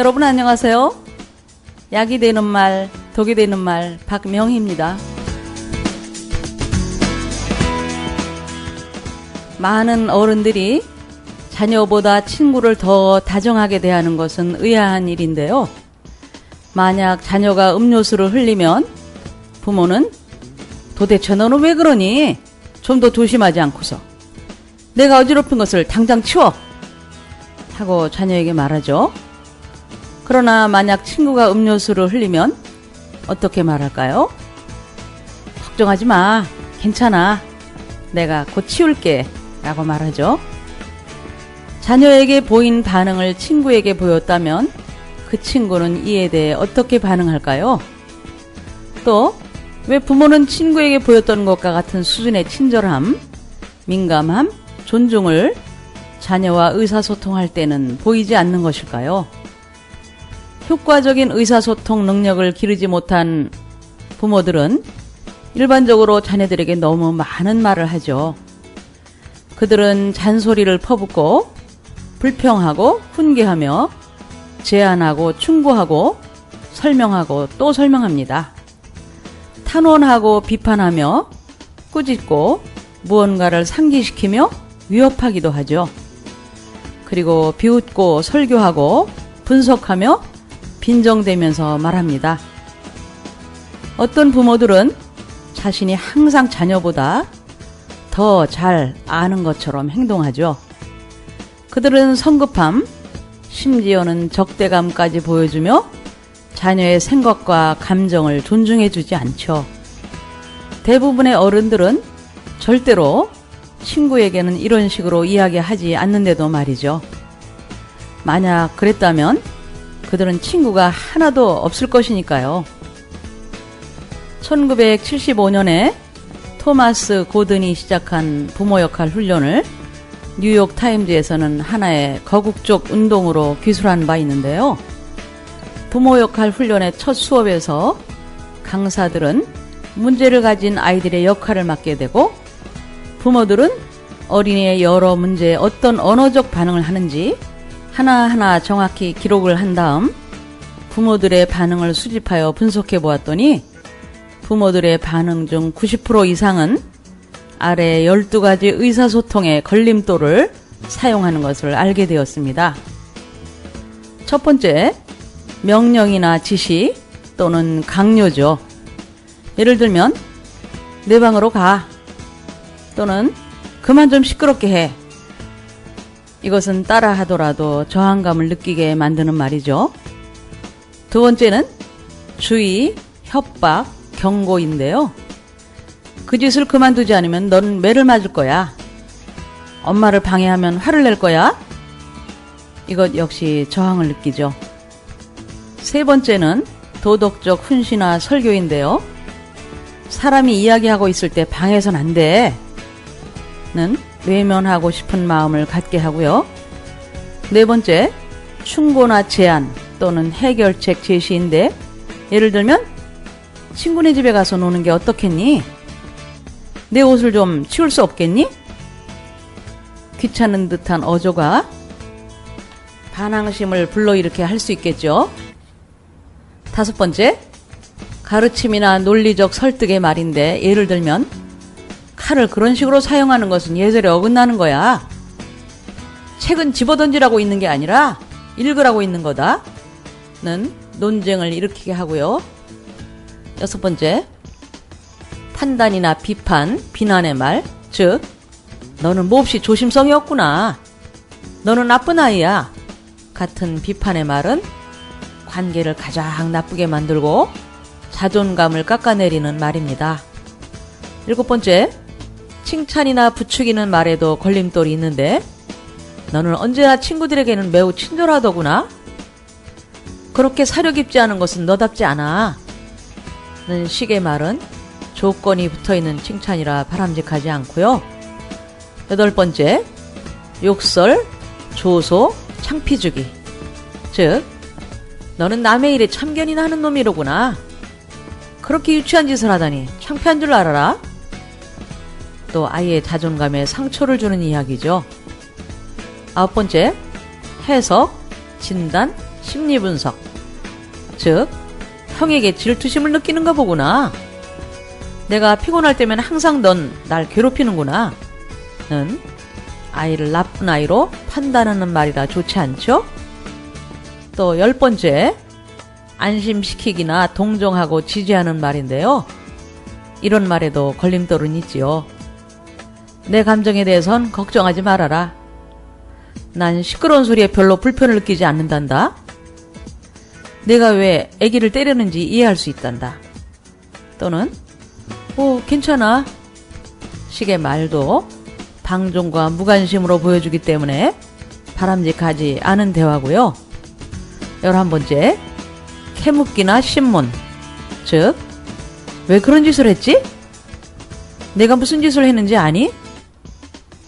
여러분 안녕하세요. 약이 되는 말, 독이 되는 말 박명희입니다. 많은 어른들이 자녀보다 친구를 더 다정하게 대하는 것은 의아한 일인데요. 만약 자녀가 음료수를 흘리면 부모는 도대체 너는 왜 그러니? 좀 더 조심하지 않고서 내가 어지럽힌 것을 당장 치워! 하고 자녀에게 말하죠. 그러나 만약 친구가 음료수를 흘리면 어떻게 말할까요? 걱정하지 마. 괜찮아. 내가 곧 치울게. 라고 말하죠. 자녀에게 보인 반응을 친구에게 보였다면 그 친구는 이에 대해 어떻게 반응할까요? 또, 왜 부모는 친구에게 보였던 것과 같은 수준의 친절함, 민감함, 존중을 자녀와 의사소통할 때는 보이지 않는 것일까요? 효과적인 의사소통 능력을 기르지 못한 부모들은 일반적으로 자녀들에게 너무 많은 말을 하죠. 그들은 잔소리를 퍼붓고 불평하고 훈계하며 제안하고 충고하고 설명하고 또 설명합니다. 탄원하고 비판하며 꾸짖고 무언가를 상기시키며 위협하기도 하죠. 그리고 비웃고 설교하고 분석하며 빈정대면서 말합니다. 어떤 부모들은 자신이 항상 자녀보다 더 잘 아는 것처럼 행동하죠. 그들은 성급함, 심지어는 적대감까지 보여주며 자녀의 생각과 감정을 존중해주지 않죠. 대부분의 어른들은 절대로 친구에게는 이런 식으로 이야기하지 않는데도 말이죠. 만약 그랬다면 그들은 친구가 하나도 없을 것이니까요. 1975년에 토마스 고든이 시작한 부모 역할 훈련을 뉴욕 타임즈에서는 하나의 거국적 운동으로 기술한 바 있는데요. 부모 역할 훈련의 첫 수업에서 강사들은 문제를 가진 아이들의 역할을 맡게 되고 부모들은 어린이의 여러 문제에 어떤 언어적 반응을 하는지 하나하나 정확히 기록을 한 다음 부모들의 반응을 수집하여 분석해 보았더니 부모들의 반응 중 90% 이상은 아래 12가지 의사소통의 걸림돌을 사용하는 것을 알게 되었습니다. 첫 번째, 명령이나 지시 또는 강요죠. 예를 들면, 내 방으로 가. 또는, 그만 좀 시끄럽게 해. 이것은 따라 하더라도 저항감을 느끼게 만드는 말이죠. 두 번째는 주의, 협박, 경고인데요. 그 짓을 그만두지 않으면 넌 매를 맞을 거야. 엄마를 방해하면 화를 낼 거야. 이것 역시 저항을 느끼죠. 세 번째는 도덕적 훈시나 설교인데요. 사람이 이야기하고 있을 때 방해선 안 돼. 는 외면하고 싶은 마음을 갖게 하고요. 네 번째, 충고나 제안 또는 해결책 제시인데, 예를 들면, 친구네 집에 가서 노는 게 어떻겠니? 내 옷을 좀 치울 수 없겠니? 귀찮은 듯한 어조가 반항심을 불러일으켜 할 수 있겠죠. 다섯 번째, 가르침이나 논리적 설득의 말인데 예를 들면 칼을 그런 식으로 사용하는 것은 예절에 어긋나는 거야. 책은 집어던지라고 있는 게 아니라 읽으라고 있는 거다. 는 논쟁을 일으키게 하고요. 여섯 번째, 판단이나 비판, 비난의 말, 즉, 너는 몹시 조심성이 없구나. 너는 나쁜 아이야. 같은 비판의 말은 관계를 가장 나쁘게 만들고 자존감을 깎아내리는 말입니다. 일곱 번째, 칭찬이나 부추기는 말에도 걸림돌이 있는데, 너는 언제나 친구들에게는 매우 친절하더구나? 그렇게 사려 깊지 않은 것은 너답지 않아. 는 식의 말은 조건이 붙어 있는 칭찬이라 바람직하지 않고요. 여덟 번째, 욕설, 조소, 창피주기. 즉, 너는 남의 일에 참견이나 하는 놈이로구나. 그렇게 유치한 짓을 하다니 창피한 줄 알아라. 또 아이의 자존감에 상처를 주는 이야기죠. 아홉 번째, 해석, 진단, 심리 분석. 즉, 형에게 질투심을 느끼는가 보구나. 내가 피곤할 때면 항상 넌 날 괴롭히는구나. 는 아이를 나쁜 아이로 판단하는 말이라 좋지 않죠? 또 열 번째, 안심시키기나 동정하고 지지하는 말인데요. 이런 말에도 걸림돌은 있지요. 내 감정에 대해선 걱정하지 말아라. 난 시끄러운 소리에 별로 불편을 느끼지 않는단다. 내가 왜 아기를 때리는지 이해할 수 있단다. 또는 오 괜찮아. 식의 말도 방종과 무관심으로 보여주기 때문에 바람직하지 않은 대화고요. 열한 번째, 캐묻기나 신문. 즉, 왜 그런 짓을 했지? 내가 무슨 짓을 했는지 아니?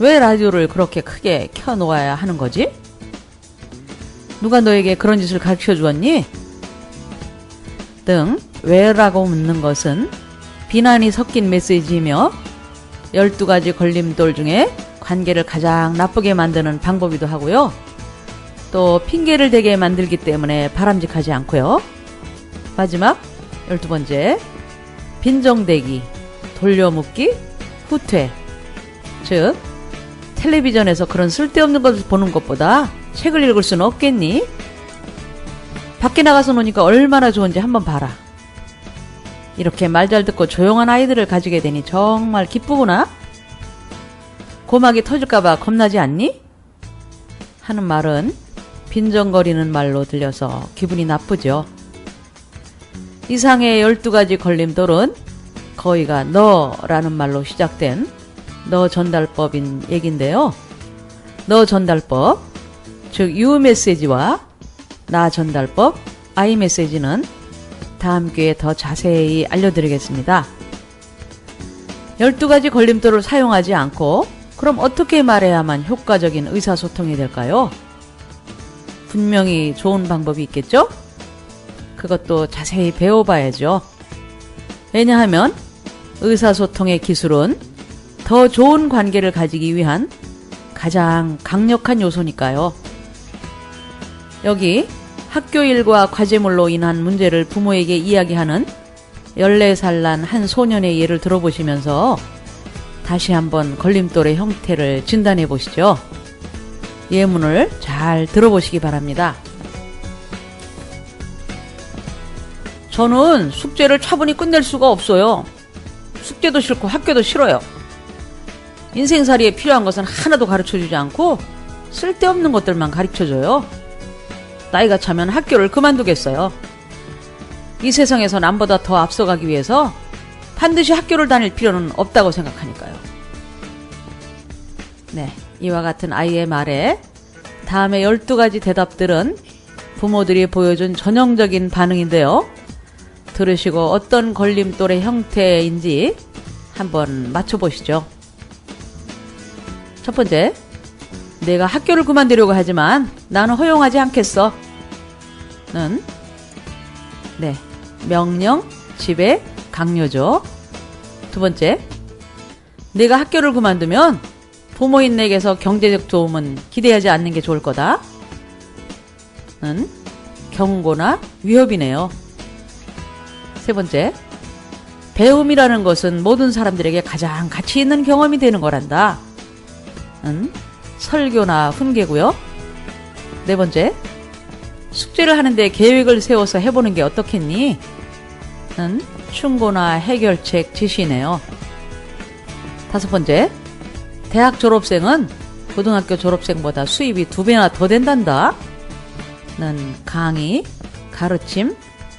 왜 라디오를 그렇게 크게 켜놓아야 하는 거지? 누가 너에게 그런 짓을 가르쳐 주었니? 등 왜라고 묻는 것은 비난이 섞인 메시지이며 12가지 걸림돌 중에 관계를 가장 나쁘게 만드는 방법이기도 하고요. 또 핑계를 대게 만들기 때문에 바람직하지 않고요. 마지막 12번째 빈정대기, 돌려묻기, 후퇴 즉 텔레비전에서 그런 쓸데없는 것을 보는 것보다 책을 읽을 수는 없겠니? 밖에 나가서 노니까 얼마나 좋은지 한번 봐라. 이렇게 말 잘 듣고 조용한 아이들을 가지게 되니 정말 기쁘구나. 고막이 터질까봐 겁나지 않니? 하는 말은 빈정거리는 말로 들려서 기분이 나쁘죠. 이상의 12가지 걸림돌은 거의가 너라는 말로 시작된 너 전달법인 얘긴데요. 너 전달법, 즉유 메시지와 나 전달법, 아이 메시지는 다음 기회에 더 자세히 알려드리겠습니다. 12가지 걸림돌을 사용하지 않고 그럼 어떻게 말해야만 효과적인 의사소통이 될까요? 분명히 좋은 방법이 있겠죠? 그것도 자세히 배워봐야죠. 왜냐하면 의사소통의 기술은 더 좋은 관계를 가지기 위한 가장 강력한 요소니까요. 여기 학교 일과 과제물로 인한 문제를 부모에게 이야기하는 14살 난 한 소년의 예를 들어보시면서 다시 한번 걸림돌의 형태를 진단해 보시죠. 예문을 잘 들어보시기 바랍니다. 저는 숙제를 차분히 끝낼 수가 없어요. 숙제도 싫고 학교도 싫어요. 인생살이에 필요한 것은 하나도 가르쳐 주지 않고 쓸데없는 것들만 가르쳐 줘요. 나이가 차면 학교를 그만두겠어요. 이 세상에서 남보다 더 앞서가기 위해서 반드시 학교를 다닐 필요는 없다고 생각하니까요. 네. 이와 같은 아이의 말에 다음에 12가지 대답들은 부모들이 보여준 전형적인 반응인데요. 들으시고 어떤 걸림돌의 형태인지 한번 맞춰보시죠. 첫 번째, 내가 학교를 그만두려고 하지만 나는 허용하지 않겠어. 는, 네, 명령, 지배, 강요죠. 두 번째, 내가 학교를 그만두면 부모인 내게서 경제적 도움은 기대하지 않는 게 좋을 거다. 는, 경고나 위협이네요. 세 번째, 배움이라는 것은 모든 사람들에게 가장 가치 있는 경험이 되는 거란다. 은, 설교나 훈계고요. 네 번째, 숙제를 하는데 계획을 세워서 해보는 게 어떻겠니? 는 충고나 해결책 지시네요. 다섯 번째, 대학 졸업생은 고등학교 졸업생보다 수입이 두 배나 더 된단다. 는 강의, 가르침,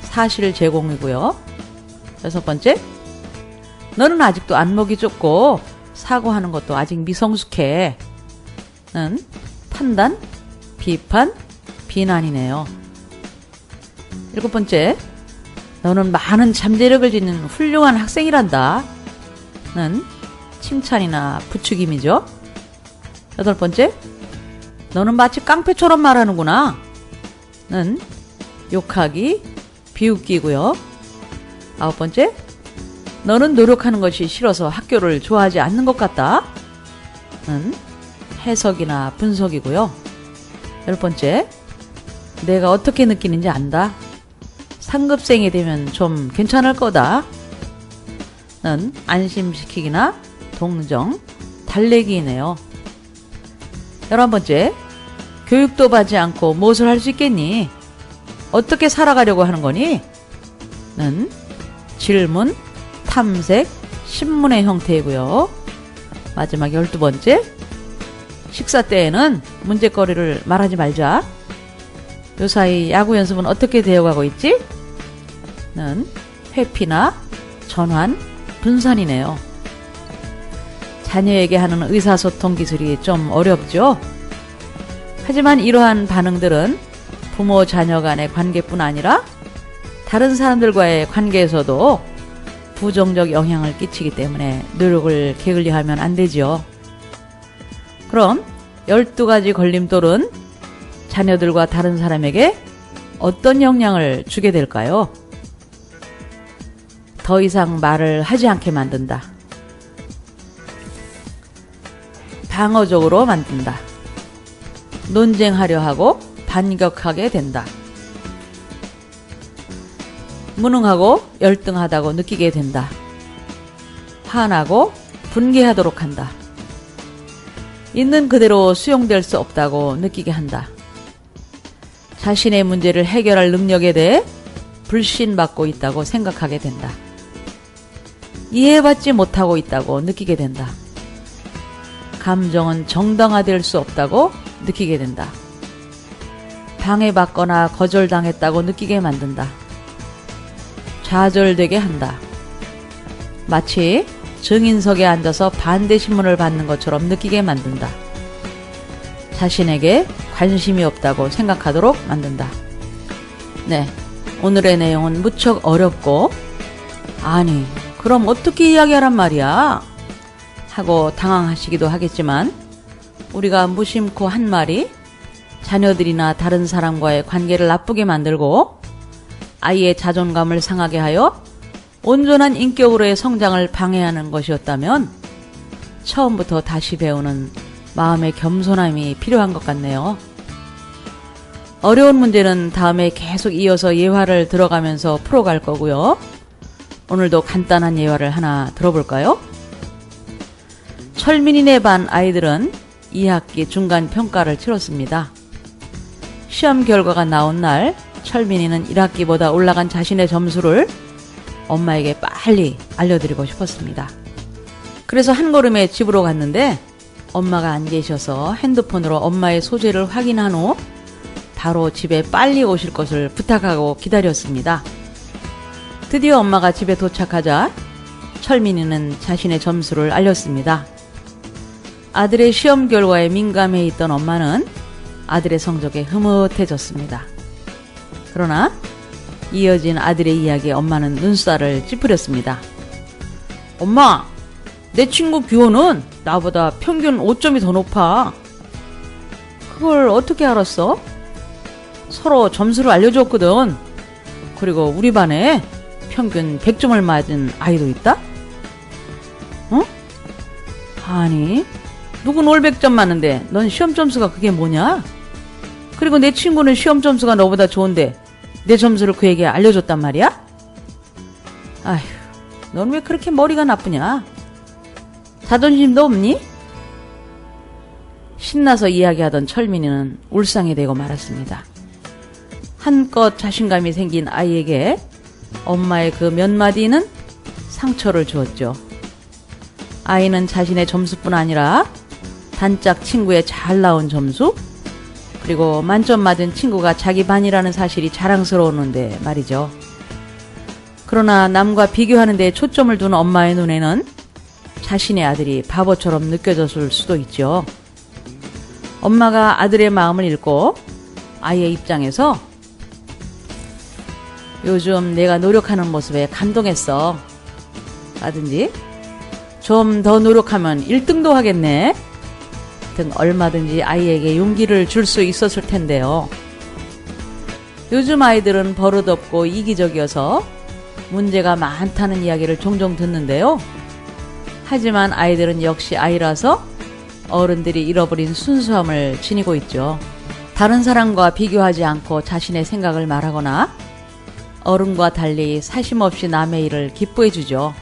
사실 제공이고요. 여섯 번째, 너는 아직도 안목이 좁고 사고하는 것도 아직 미성숙해. 는 판단, 비판, 비난이네요. 일곱 번째, 너는 많은 잠재력을 지닌 훌륭한 학생이란다. 는 칭찬이나 부추김이죠. 여덟 번째, 너는 마치 깡패처럼 말하는구나. 는 욕하기, 비웃기고요. 아홉 번째, 너는 노력하는 것이 싫어서 학교를 좋아하지 않는 것 같다. 는 해석이나 분석이고요. 열 번째, 내가 어떻게 느끼는지 안다. 상급생이 되면 좀 괜찮을 거다. 는 안심시키기나 동정, 달래기이네요. 열한 번째, 교육도 받지 않고 무엇을 할 수 있겠니? 어떻게 살아가려고 하는 거니? 는 질문, 탐색, 신문의 형태이고요. 마지막 열두 번째, 식사 때에는 문제거리를 말하지 말자. 요 사이 야구 연습은 어떻게 되어가고 있지? 는 회피나 전환, 분산이네요. 자녀에게 하는 의사소통 기술이 좀 어렵죠? 하지만 이러한 반응들은 부모 자녀 간의 관계뿐 아니라 다른 사람들과의 관계에서도 부정적 영향을 끼치기 때문에 노력을 게을리하면 안 되지요. 그럼 12가지 걸림돌은 자녀들과 다른 사람에게 어떤 영향을 주게 될까요? 더 이상 말을 하지 않게 만든다. 방어적으로 만든다. 논쟁하려 하고 반격하게 된다. 무능하고 열등하다고 느끼게 된다. 화나고 분개하도록 한다. 있는 그대로 수용될 수 없다고 느끼게 한다. 자신의 문제를 해결할 능력에 대해 불신받고 있다고 생각하게 된다. 이해받지 못하고 있다고 느끼게 된다. 감정은 정당화될 수 없다고 느끼게 된다. 방해받거나 거절당했다고 느끼게 만든다. 좌절되게 한다. 마치 증인석에 앉아서 반대 신문을 받는 것처럼 느끼게 만든다. 자신에게 관심이 없다고 생각하도록 만든다. 네. 오늘의 내용은 무척 어렵고, 아니, 그럼 어떻게 이야기하란 말이야? 하고 당황하시기도 하겠지만, 우리가 무심코 한 말이 자녀들이나 다른 사람과의 관계를 나쁘게 만들고, 아이의 자존감을 상하게 하여 온전한 인격으로의 성장을 방해하는 것이었다면 처음부터 다시 배우는 마음의 겸손함이 필요한 것 같네요. 어려운 문제는 다음에 계속 이어서 예화를 들어가면서 풀어갈 거고요. 오늘도 간단한 예화를 하나 들어볼까요? 철민이네 반 아이들은 2학기 중간 평가를 치렀습니다. 시험 결과가 나온 날 철민이는 1학기보다 올라간 자신의 점수를 엄마에게 빨리 알려드리고 싶었습니다. 그래서 한 걸음에 집으로 갔는데 엄마가 안 계셔서 핸드폰으로 엄마의 소재를 확인한 후 바로 집에 빨리 오실 것을 부탁하고 기다렸습니다. 드디어 엄마가 집에 도착하자 철민이는 자신의 점수를 알렸습니다. 아들의 시험 결과에 민감해 있던 엄마는 아들의 성적에 흐뭇해졌습니다. 그러나 이어진 아들의 이야기에 엄마는 눈살을 찌푸렸습니다. 엄마, 내 친구 규호는 나보다 평균 5점이 더 높아. 그걸 어떻게 알았어? 서로 점수를 알려줬거든. 그리고 우리 반에 평균 100점을 맞은 아이도 있다? 어? 아니, 누군 올 100점 맞는데 넌 시험 점수가 그게 뭐냐? 그리고 내 친구는 시험 점수가 너보다 좋은데 내 점수를 그에게 알려줬단 말이야? 아휴, 넌 왜 그렇게 머리가 나쁘냐? 자존심도 없니? 신나서 이야기하던 철민이는 울상이 되고 말았습니다. 한껏 자신감이 생긴 아이에게 엄마의 그 몇 마디는 상처를 주었죠. 아이는 자신의 점수뿐 아니라 단짝 친구의 잘 나온 점수, 그리고 만점 맞은 친구가 자기 반이라는 사실이 자랑스러웠는데 말이죠. 그러나 남과 비교하는 데 초점을 둔 엄마의 눈에는 자신의 아들이 바보처럼 느껴졌을 수도 있죠. 엄마가 아들의 마음을 읽고 아이의 입장에서 요즘 내가 노력하는 모습에 감동했어. 라든지 좀 더 노력하면 1등도 하겠네. 등 얼마든지 아이에게 용기를 줄 수 있었을 텐데요. 요즘 아이들은 버릇없고 이기적이어서 문제가 많다는 이야기를 종종 듣는데요. 하지만 아이들은 역시 아이라서 어른들이 잃어버린 순수함을 지니고 있죠. 다른 사람과 비교하지 않고 자신의 생각을 말하거나 어른과 달리 사심 없이 남의 일을 기뻐해 주죠.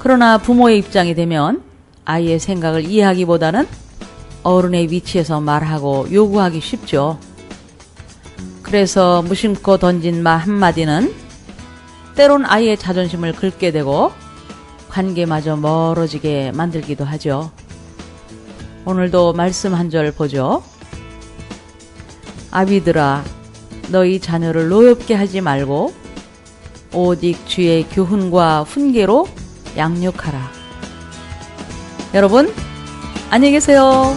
그러나 부모의 입장이 되면 아이의 생각을 이해하기보다는 어른의 위치에서 말하고 요구하기 쉽죠. 그래서 무심코 던진 말 한마디는 때론 아이의 자존심을 긁게 되고 관계마저 멀어지게 만들기도 하죠. 오늘도 말씀 한 절 보죠. 아비들아, 너희 자녀를 노엽게 하지 말고 오직 주의 교훈과 훈계로 양육하라. 여러분, 안녕히 계세요.